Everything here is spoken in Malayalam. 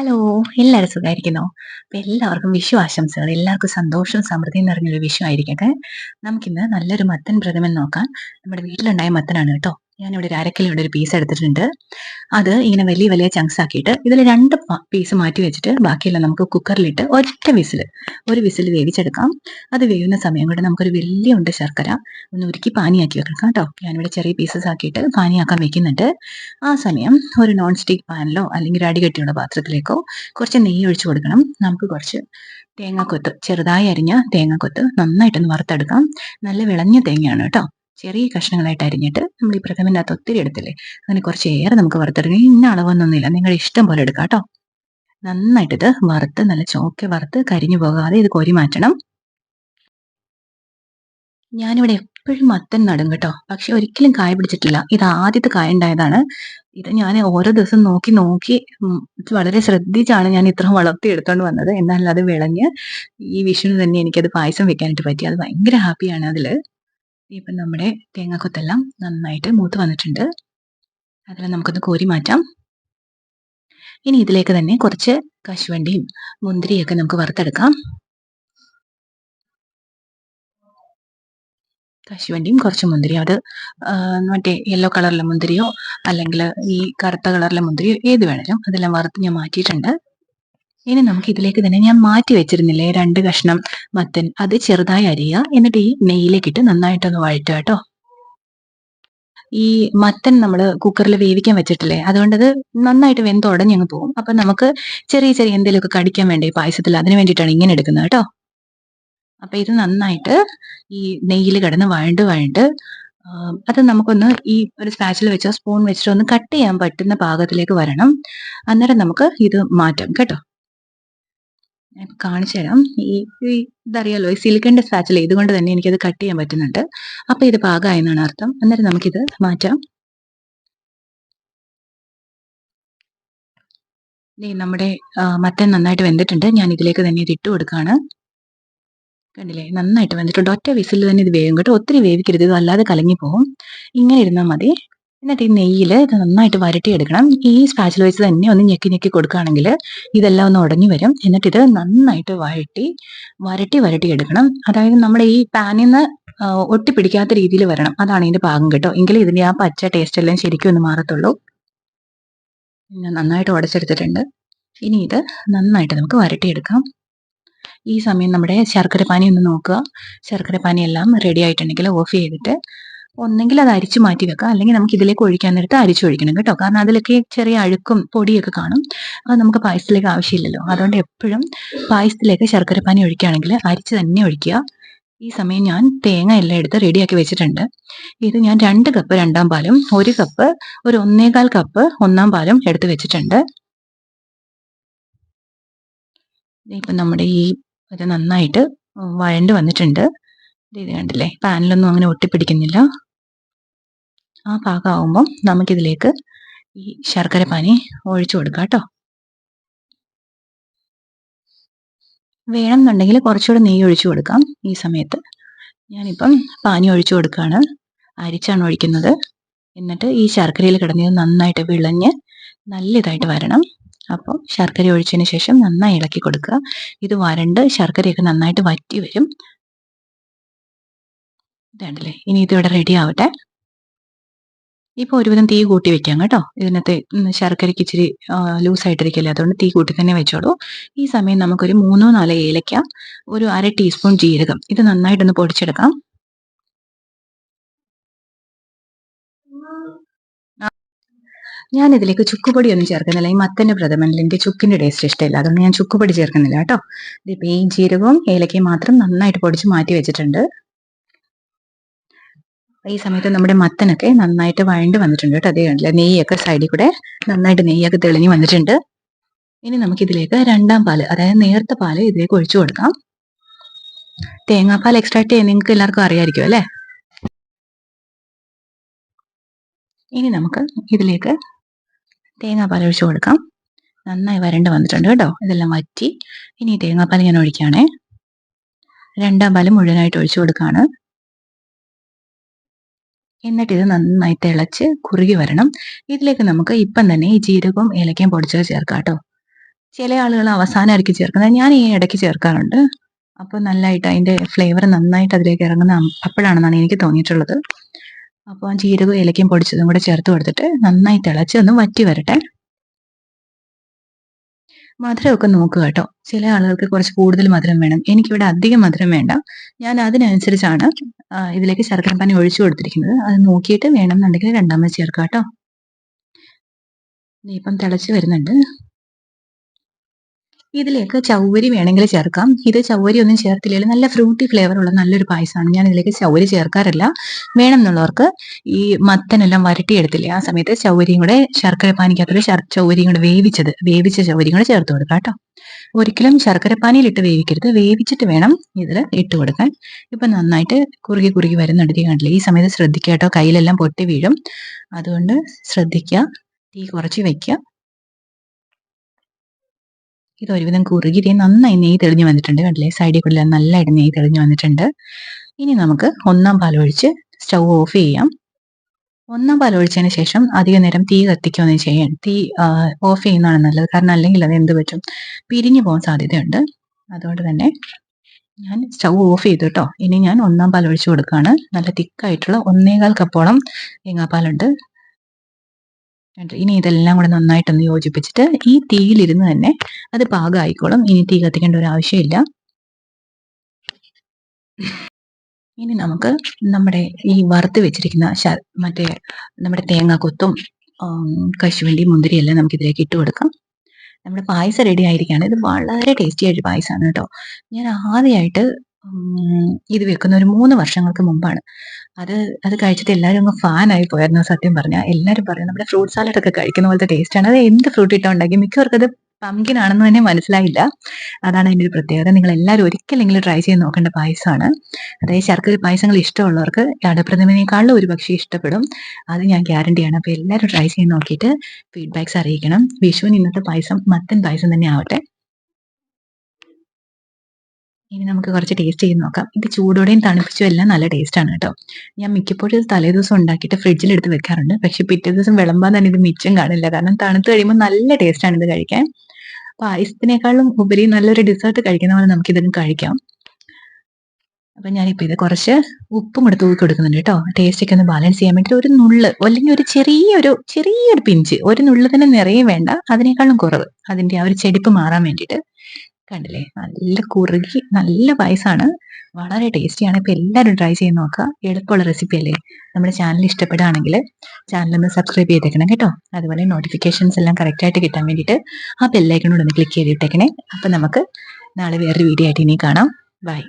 ഹലോ എല്ലാവരും സുഖമായിരിക്കുന്നോ അപ്പം എല്ലാവർക്കും വിഷു ആശംസകൾ എല്ലാവർക്കും സന്തോഷവും സമൃദ്ധിയും നിറഞ്ഞൊരു വിഷു ആയിരിക്കട്ടെ നമുക്കിന്ന് നല്ലൊരു മത്തൻ പ്രഥമൻ നോക്കാം. നമ്മുടെ വീട്ടിലുണ്ടായ മത്തനാണ് കേട്ടോ. ഞാനിവിടെ ഒരു അരക്കിലോയുടെ ഒരു പീസ് എടുത്തിട്ടുണ്ട്. അത് ഇങ്ങനെ വലിയ വലിയ ചങ്ക്സ് ആക്കിയിട്ട് ഇതിൽ രണ്ട് പീസ് മാറ്റി വെച്ചിട്ട് ബാക്കിയെല്ലാം നമുക്ക് കുക്കറിലിട്ട് ഒറ്റ വിസിൽ ഒരു വിസിൽ വേവിച്ചെടുക്കാം. അത് വേവുന്ന സമയം കൊണ്ട് നമുക്കൊരു വലിയ ഉണ്ട് ശർക്കര ഒന്ന് ഉരുക്കി പാനിയാക്കി വെക്കണം കേട്ടോ. ഞാനിവിടെ ചെറിയ പീസസ് ആക്കിയിട്ട് പാനിയാക്കാൻ വെക്കുന്നുണ്ട്. ആ സമയം ഒരു നോൺ സ്റ്റിക്ക് പാനിലോ അല്ലെങ്കിൽ അടികട്ടിയുള്ള പാത്രത്തിലേക്കോ കുറച്ച് നെയ്യ് ഒഴിച്ചു കൊടുക്കണം. നമുക്ക് കുറച്ച് തേങ്ങാക്കൊത്ത് ചെറുതായി അരിഞ്ഞ തേങ്ങാക്കൊത്ത് നന്നായിട്ടൊന്ന് വറുത്തെടുക്കാം. നല്ല വിളഞ്ഞ തേങ്ങയാണ് കേട്ടോ. ചെറിയ കഷ്ണങ്ങളായിട്ട് അരിഞ്ഞിട്ട് നമ്മൾ ഈ പ്രഥമന്റെ അകത്ത് ഒത്തിരി എടുത്തില്ലേ? അങ്ങനെ കുറച്ച് ഏറെ നമുക്ക് വറുത്തെടുക്കാം. ഇന്ന അളവൊന്നുമില്ല നിങ്ങളുടെ ഇഷ്ടം പോലെ എടുക്കാം കേട്ടോ. നന്നായിട്ടിത് വറുത്ത് നല്ല ചോക്കെ വറുത്ത് കരിഞ്ഞു പോകാതെ ഇത് കോരി മാറ്റണം. ഞാനിവിടെ എപ്പോഴും മത്തൻ നടും കേട്ടോ. പക്ഷെ ഒരിക്കലും കായ പിടിച്ചിട്ടില്ല. ഇത് ആദ്യത്തെ കായ ഉണ്ടായതാണ്. ഇത് ഞാൻ ഓരോ ദിവസം നോക്കി നോക്കി വളരെ ശ്രദ്ധിച്ചാണ് ഞാൻ ഇത്ര വളർത്തി എടുത്തോണ്ട് വന്നത്. എന്നാൽ അത് വിളഞ്ഞ് ഈ വിഷുവിന് തന്നെ എനിക്കത് പായസം വെക്കാനായിട്ട് പറ്റി. അത് ഭയങ്കര ഹാപ്പിയാണ് അതിൽ. ഇപ്പം നമ്മുടെ തേങ്ങാക്കൊത്തെല്ലാം നന്നായിട്ട് മൂത്ത് വന്നിട്ടുണ്ട്. അതെല്ലാം നമുക്കൊന്ന് കോരി മാറ്റാം. ഇനി ഇതിലേക്ക് തന്നെ കുറച്ച് കശുവണ്ടിയും മുന്തിരിയൊക്കെ നമുക്ക് വറുത്തെടുക്കാം. കശുവണ്ടിയും കുറച്ച് മുന്തിരി അത് മറ്റേ യെല്ലോ കളറിലെ മുന്തിരിയോ അല്ലെങ്കിൽ ഈ കറുത്ത കളറിലെ മുന്തിരിയോ ഏത് വേണേലും അതെല്ലാം വറുത്ത് ഞാൻ മാറ്റിയിട്ടുണ്ട്. ഇനി നമുക്ക് ഇതിലേക്ക് തന്നെ ഞാൻ മാറ്റി വെച്ചിരുന്നില്ലേ രണ്ട് കഷ്ണം മത്തൻ. അത് ചെറുതായി അരിയുക. എന്നിട്ട് ഈ നെയ്യിലേക്ക് ഇട്ട് നന്നായിട്ടൊന്ന് വഴറ്റുക കേട്ടോ. ഈ മത്തൻ നമ്മൾ കുക്കറിൽ വേവിക്കാൻ വെച്ചിട്ടില്ലേ? അതുകൊണ്ട് അത് നന്നായിട്ട് വെന്ത് ഉടഞ്ഞങ്ങ് പോകും. അപ്പൊ നമുക്ക് ചെറിയ ചെറിയ എന്തെങ്കിലുമൊക്കെ കടിക്കാൻ വേണ്ടി പായസത്തിൽ? അതിന് വേണ്ടിയിട്ടാണ് ഇങ്ങനെ എടുക്കുന്നത് കേട്ടോ. അപ്പൊ ഇത് നന്നായിട്ട് ഈ നെയ്യിൽ കിടന്ന് വഴണ്ട് വഴണ്ട് അത് നമുക്കൊന്ന് ഈ ഒരു സ്പാച്ചിൽ വെച്ചോ സ്പൂൺ വെച്ചിട്ടോ ഒന്ന് കട്ട് ചെയ്യാൻ പറ്റുന്ന പാകത്തിലേക്ക് വരണം. അന്നേരം നമുക്ക് ഇത് മാറ്റാം കേട്ടോ. ഞാൻ കാണിച്ചു തരാം. ഈ ഇതറിയാലോ ഈ സിലിക്കന്റെ സ്പാച്ചിൽ ഇതുകൊണ്ട് തന്നെ എനിക്കത് കട്ട് ചെയ്യാൻ പറ്റുന്നുണ്ട്. അപ്പം ഇത് പാകമായെന്നാണ് അർത്ഥം. അന്നേരം നമുക്കിത് മാറ്റാം. ഇനി നമ്മുടെ മത്തൻ നന്നായിട്ട് വെന്തിട്ടുണ്ട്. ഞാൻ ഇതിലേക്ക് തന്നെ ഇത് ഇട്ട് കൊടുക്കുകയാണ് കണ്ടില്ലേ? നന്നായിട്ട് വെന്തിട്ടുണ്ട്. ഒറ്റ വിസിൽ തന്നെ ഇത് വേവും കേട്ടോ. ഒത്തിരി വേവിക്കരുത്. ഇത് അല്ലാതെ കലങ്ങി പോകും ഇങ്ങനെ ഇരുന്നാൽ മതി. എന്നിട്ട് ഈ നെയ്യിൽ ഇത് നന്നായിട്ട് വരട്ടിയെടുക്കണം. ഈ സ്പാച്ചിൽ വെച്ച് തന്നെ ഒന്ന് ഞെക്കി ഞെക്കി കൊടുക്കുകയാണെങ്കിൽ ഇതെല്ലാം ഒന്ന് ഉടഞ്ഞു വരും. എന്നിട്ട് ഇത് നന്നായിട്ട് വഴട്ടി വരട്ടി വരട്ടി എടുക്കണം അതായത് നമ്മൾ ഈ പാനിൽ നിന്ന് ഒട്ടിപ്പിടിക്കാത്ത രീതിയിൽ വരണം. അതാണ് ഇതിന്റെ പാകം കേട്ടോ. എങ്കിലും ഇതിന്റെ ആ പച്ച ടേസ്റ്റ് എല്ലാം ശരിക്കും ഒന്ന് മാറത്തുള്ളൂ. ഞാൻ നന്നായിട്ട് ഉടച്ചെടുത്തിട്ടുണ്ട്. ഇനി ഇത് നന്നായിട്ട് നമുക്ക് വരട്ടിയെടുക്കാം. ഈ സമയം നമ്മുടെ ശർക്കര പാനി ഒന്ന് നോക്കുക. ശർക്കര പാനി എല്ലാം റെഡി ആയിട്ടുണ്ടെങ്കിൽ ഓഫ് ചെയ്തിട്ട് ഒന്നെങ്കിൽ അത് അരിച്ചു മാറ്റി വെക്കാം. അല്ലെങ്കിൽ നമുക്ക് ഇതിലേക്ക് ഒഴിക്കാൻ നേരത്ത് അരിച്ചൊഴിക്കണം കേട്ടോ. കാരണം അതിലൊക്കെ ചെറിയ അഴുക്കും പൊടിയൊക്കെ കാണും. അത് നമുക്ക് പായസത്തിലേക്ക് ആവശ്യമില്ലല്ലോ. അതുകൊണ്ട് എപ്പോഴും പായസത്തിലേക്ക് ശർക്കര പാനി ഒഴിക്കുകയാണെങ്കിൽ അരിച്ച് തന്നെ ഒഴിക്കുക. ഈ സമയം ഞാൻ തേങ്ങ എല്ലാം എടുത്ത് റെഡിയാക്കി വെച്ചിട്ടുണ്ട്. ഇത് ഞാൻ രണ്ട് കപ്പ് രണ്ടാം പാലും ഒരു കപ്പ് ഒരു ഒന്നേകാൽ കപ്പ് ഒന്നാം പാലും എടുത്ത് വെച്ചിട്ടുണ്ട്. ഇപ്പം നമ്മുടെ ഈ ഇത് നന്നായിട്ട് വഴണ്ട് വന്നിട്ടുണ്ട്. ഇത് കണ്ടില്ലേ? പാനിലൊന്നും അങ്ങനെ ഒട്ടിപ്പിടിക്കുന്നില്ല. ആ പാകമാകുമ്പം നമുക്കിതിലേക്ക് ഈ ശർക്കര പാനി ഒഴിച്ചു കൊടുക്കാം കേട്ടോ. വേണമെന്നുണ്ടെങ്കിൽ കുറച്ചുകൂടെ നെയ്യ് ഒഴിച്ചു കൊടുക്കാം ഈ സമയത്ത്. ഞാനിപ്പം പാനി ഒഴിച്ചു കൊടുക്കുകയാണ്. അരിച്ചാണ് ഒഴിക്കുന്നത്. എന്നിട്ട് ഈ ശർക്കരയിൽ കിടന്നത് നന്നായിട്ട് വിളഞ്ഞ് നല്ല ഇതായിട്ട് വരണം. അപ്പോൾ ശർക്കര ഒഴിച്ചതിന് ശേഷം നന്നായി ഇളക്കി കൊടുക്കുക. ഇത് വരണ്ട് ശർക്കരയൊക്കെ നന്നായിട്ട് വറ്റി വരും. ഇതാണ്ടല്ലേ? ഇനി ഇതിവിടെ റെഡി ആവട്ടെ. ഇപ്പോൾ ഒരുവിധം തീ കൂട്ടി വെക്കാം കേട്ടോ. ഇതിനകത്ത് ശർക്കരയ്ക്ക് ഇച്ചിരി ലൂസായിട്ടിരിക്കില്ല അതുകൊണ്ട് തീ കൂട്ടി തന്നെ വെച്ചോളൂ. ഈ സമയം നമുക്കൊരു മൂന്നോ നാലോ ഏലക്ക ഒരു അര ടീസ്പൂൺ ജീരകം. ഇത് നന്നായിട്ടൊന്ന് പൊടിച്ചെടുക്കാം. ഞാൻ ഇതിലേക്ക് ചുക്കുപൊടി ഒന്നും ചേർക്കുന്നില്ല. ഈ മത്തന്റെ പ്രഥമനിൽ എനിക്ക് ചുക്കിന്റെ ടേസ്റ്റ് ഇഷ്ടമില്ല. അതുകൊണ്ട് ഞാൻ ചുക്കുപൊടി ചേർക്കുന്നില്ല കേട്ടോ. ഇതിപ്പോ ഈ ജീരകവും ഏലക്കയും മാത്രം നന്നായിട്ട് പൊടിച്ച് മാറ്റി വെച്ചിട്ടുണ്ട്. ഈ സമയത്ത് നമ്മുടെ മത്തനൊക്കെ നന്നായിട്ട് വഴണ്ട് വന്നിട്ടുണ്ട് കേട്ടോ. അതേ കണ്ടില്ല നെയ്യൊക്കെ സൈഡിൽ കൂടെ നന്നായിട്ട് നെയ്യൊക്കെ തെളിഞ്ഞ് വന്നിട്ടുണ്ട്. ഇനി നമുക്കിതിലേക്ക് രണ്ടാം പാൽ അതായത് നേർത്ത പാൽ ഇതിലേക്ക് ഒഴിച്ചു കൊടുക്കാം. തേങ്ങാപ്പാൽ എക്സ്ട്രാക്ട് ചെയ്യാൻ നിങ്ങൾക്ക് എല്ലാവർക്കും അറിയാമായിരിക്കും അല്ലേ? ഇനി നമുക്ക് ഇതിലേക്ക് തേങ്ങാപ്പാൽ ഒഴിച്ചു കൊടുക്കാം. നന്നായി വരണ്ട് വന്നിട്ടുണ്ട് കേട്ടോ. ഇതെല്ലാം വറ്റി. ഇനി തേങ്ങാപ്പാൽ ഞാൻ ഒഴിക്കുകയാണേ. രണ്ടാം പാൽ മുഴുവനായിട്ട് ഒഴിച്ചു കൊടുക്കുകയാണ്. എന്നിട്ട് ഇത് നന്നായി തിളച്ച് കുറുകി വരണം. ഇതിലേക്ക് നമുക്ക് ഇപ്പം തന്നെ ഈ ജീരകവും ഏലക്കയും പൊടിച്ചത് ചേർക്കാം കേട്ടോ ചില ആളുകൾ അവസാനം അവസാനമായിരിക്കും ചേർക്കുന്നത്. ഞാൻ ഈ ഇടയ്ക്ക് ചേർക്കാറുണ്ട്. അപ്പോൾ നല്ലതായിട്ട് അതിന്റെ ഫ്ലേവർ നന്നായിട്ട് അതിലേക്ക് ഇറങ്ങുന്ന അപ്പോഴാണെന്നാണ് എനിക്ക് തോന്നിയിട്ടുള്ളത്. അപ്പോൾ ജീരകവും ഏലക്കയും പൊടിച്ചതും കൂടെ ചേർത്ത് കൊടുത്തിട്ട് നന്നായി തിളച്ച് ഒന്ന് വറ്റി വരട്ടെ. മധുരമൊക്കെ നോക്കുക കേട്ടോ. ചില ആളുകൾക്ക് കുറച്ച് കൂടുതൽ മധുരം വേണം. എനിക്കിവിടെ അധികം മധുരം വേണ്ട. ഞാൻ അതിനനുസരിച്ചാണ് ഇതിലേക്ക് ശർക്കര പാനി ഒഴിച്ചു കൊടുത്തിരിക്കുന്നത്. അത് നോക്കിയിട്ട് വേണമെന്നുണ്ടെങ്കിൽ രണ്ടാമത് ചേർക്കാം കേട്ടോ. ഇപ്പം തിളച്ച് വരുന്നുണ്ട്. ഇതിലേക്ക് ചൗവരി വേണമെങ്കിൽ ചേർക്കാം. ഇത് ചൗവരി ഒന്നും ചേർത്തില്ലെങ്കിൽ നല്ല ഫ്രൂട്ടി ഫ്ലേവർ ഉള്ള നല്ലൊരു പായസമാണ്. ഞാൻ ഇതിലേക്ക് ചൗവരി ചേർക്കാറില്ല. വേണം എന്നുള്ളവർക്ക് ഈ മത്തനെല്ലാം വരട്ടിയെടുത്തില്ലേ ആ സമയത്ത് ചൗവരിയും കൂടെ ശർക്കര പാനിക്കകത്തൊരു ശർ ചൗവരിയും കൂടെ വേവിച്ചത് വേവിച്ച ചൗവരിയും കൂടെ ചേർത്ത് കൊടുക്കാം കേട്ടോ. ഒരിക്കലും ശർക്കര പാനിയിലിട്ട് വേവിക്കരുത്. വേവിച്ചിട്ട് വേണം ഇതിൽ ഇട്ട് കൊടുക്കാൻ. ഇപ്പൊ നന്നായിട്ട് കുറുകി കുറുകി വരുന്നുണ്ടെങ്കിൽ കണ്ടില്ലേ? ഈ സമയത്ത് ശ്രദ്ധിക്കുക കേട്ടോ. കയ്യിലെല്ലാം പൊട്ടി വീഴും. അതുകൊണ്ട് ശ്രദ്ധിക്കുക. തീ കുറച്ച് വെക്കുക. ഇത് ഒരുവിധം കുറുകിരി നന്നായി നെയ്യ് തെളിഞ്ഞു വന്നിട്ടുണ്ട് കണ്ടില്ലേ? സൈഡിൽ കൂടെ നല്ലതായിട്ട് നെയ്യ് തെളിഞ്ഞു വന്നിട്ടുണ്ട്. ഇനി നമുക്ക് ഒന്നാം പാൽ ഒഴിച്ച് സ്റ്റൗ ഓഫ് ചെയ്യാം. ഒന്നാം പാൽ ഒഴിച്ചതിന് ശേഷം അധിക നേരം തീ കത്തിക്കുകയൊന്നും ചെയ്യാൻ തീ ഓഫ് ചെയ്യുന്നതാണ് നല്ലത്. കാരണം അല്ലെങ്കിൽ അത് എന്ത് പറ്റും? പിരിഞ്ഞു പോകാൻ സാധ്യതയുണ്ട്. അതുകൊണ്ട് തന്നെ ഞാൻ സ്റ്റൗ ഓഫ് ചെയ്തു കേട്ടോ. ഇനി ഞാൻ ഒന്നാം പാൽ ഒഴിച്ചു കൊടുക്കുകയാണ്. നല്ല തിക്കായിട്ടുള്ള ഒന്നേകാൽ കപ്പോളം തേങ്ങാപ്പാലുണ്ട്. ഇനി ഇതെല്ലാം കൂടെ നന്നായിട്ടൊന്ന് യോജിപ്പിച്ചിട്ട് ഈ തീയിലിരുന്ന് തന്നെ അത് പാകമായിക്കോളും ഇനി തീ കത്തിക്കേണ്ട ഒരു ആവശ്യമില്ല. ഇനി നമുക്ക് നമ്മുടെ ഈ വറുത്ത് വെച്ചിരിക്കുന്ന മറ്റേ നമ്മുടെ തേങ്ങ കൊത്തും കശുവണ്ടി മുന്തിരി എല്ലാം നമുക്ക് ഇതിലേക്ക് ഇട്ട് കൊടുക്കാം. നമ്മുടെ പായസം റെഡി ആയിരിക്കുകയാണ്. ഇത് വളരെ ടേസ്റ്റി ആയിട്ട് പായസമാണ് കേട്ടോ. ഞാൻ ആദ്യമായിട്ട് ഇത് വെക്കുന്ന ഒരു മൂന്ന് വർഷങ്ങൾക്ക് മുമ്പാണ്. അത് അത് കഴിച്ചിട്ട് എല്ലാവരും അങ്ങ് ഫാൻ ആയി പോയായിരുന്നു സത്യം പറഞ്ഞാൽ എല്ലാവരും പറയും നമ്മുടെ ഫ്രൂട്ട് സാലഡ് ഒക്കെ കഴിക്കുന്ന പോലത്തെ ടേസ്റ്റ് ആണ്. അത് എന്ത് ഫ്രൂട്ട് ഇട്ടാ ഉണ്ടാക്കി മിക്കവർക്ക് അത് പംകിൻ ആണെന്ന് തന്നെ മനസ്സിലായില്ല. അതാണ് അതിന്റെ ഒരു പ്രത്യേകത. നിങ്ങൾ എല്ലാവരും ഒരിക്കലെങ്കിലും ട്രൈ ചെയ്ത് നോക്കേണ്ട പായസമാണ്. അതായത് ശർക്കര പായസങ്ങൾ ഇഷ്ടമുള്ളവർക്ക് അടപ്രഥമനേക്കാളും ഒരു പക്ഷേ ഇഷ്ടപ്പെടും. അത് ഞാൻ ഗ്യാരണ്ടിയാണ് അപ്പോൾ എല്ലാവരും ട്രൈ ചെയ്ത് നോക്കിയിട്ട് ഫീഡ്ബാക്ക്സ് അറിയിക്കണം. വിഷുവിന് ഇന്നത്തെ പായസം മത്തൻ പായസം തന്നെ ആവട്ടെ. ഇനി നമുക്ക് കുറച്ച് ടേസ്റ്റ് ചെയ്ത് നോക്കാം. ഇത് ചൂടോടെയും തണുപ്പിച്ചും എല്ലാം നല്ല ടേസ്റ്റാണ് കേട്ടോ. ഞാൻ മിക്കപ്പോഴും തലേ ദിവസം ഉണ്ടാക്കിയിട്ട് ഫ്രിഡ്ജിലെടുത്ത് വെക്കാറുണ്ട്. പക്ഷെ പിറ്റേ ദിവസം വിളമ്പാൻ തന്നെ ഇത് മിച്ചം കാണില്ല. കാരണം തണുത്ത് കഴിയുമ്പോൾ നല്ല ടേസ്റ്റാണ് ഇത് കഴിക്കാൻ. പായസത്തിനേക്കാളും ഉപരി നല്ലൊരു ഡിസേർട്ട് കഴിക്കുന്ന പോലെ നമുക്ക് ഇതിന് കഴിക്കാം. അപ്പൊ ഞാനിപ്പോ ഇത് കുറച്ച് ഉപ്പും എടുത്ത് തൂക്കി കൊടുക്കുന്നുണ്ട് കേട്ടോ. ടേസ്റ്റ് ഒക്കെ ഒന്ന് ബാലൻസ് ചെയ്യാൻ വേണ്ടി ഒരു നുള്ള് അല്ലെങ്കിൽ ഒരു ചെറിയൊരു ചെറിയൊരു പിഞ്ച്. ഒരു നുള്ള് തന്നെ നിറയെ വേണ്ട. അതിനേക്കാളും കുറവ്. അതിന്റെ ആ ഒരു ചെടിപ്പ് മാറാൻ വേണ്ടിയിട്ട് കണ്ടില്ലേ? നല്ല കുറുകി നല്ല പായസമാണ് വളരെ ടേസ്റ്റിയാണ്. ഇപ്പൊ എല്ലാവരും ട്രൈ ചെയ്ത് നോക്കുക. എളുപ്പമുള്ള റെസിപ്പി അല്ലേ? നമ്മുടെ ചാനൽ ഇഷ്ടപ്പെടുകയാണെങ്കിൽ ചാനൽ ഒന്ന് സബ്സ്ക്രൈബ് ചെയ്തേക്കണം കേട്ടോ. അതുപോലെ നോട്ടിഫിക്കേഷൻസ് എല്ലാം കറക്റ്റായിട്ട് കിട്ടാൻ വേണ്ടിയിട്ട് ആ ബെല്ലൈക്കണോട് ഒന്ന് ക്ലിക്ക് ചെയ്തിട്ടേക്കണേ. അപ്പം നമുക്ക് നാളെ വേറൊരു വീഡിയോ ആയിട്ട് ഇനി കാണാം. ബൈ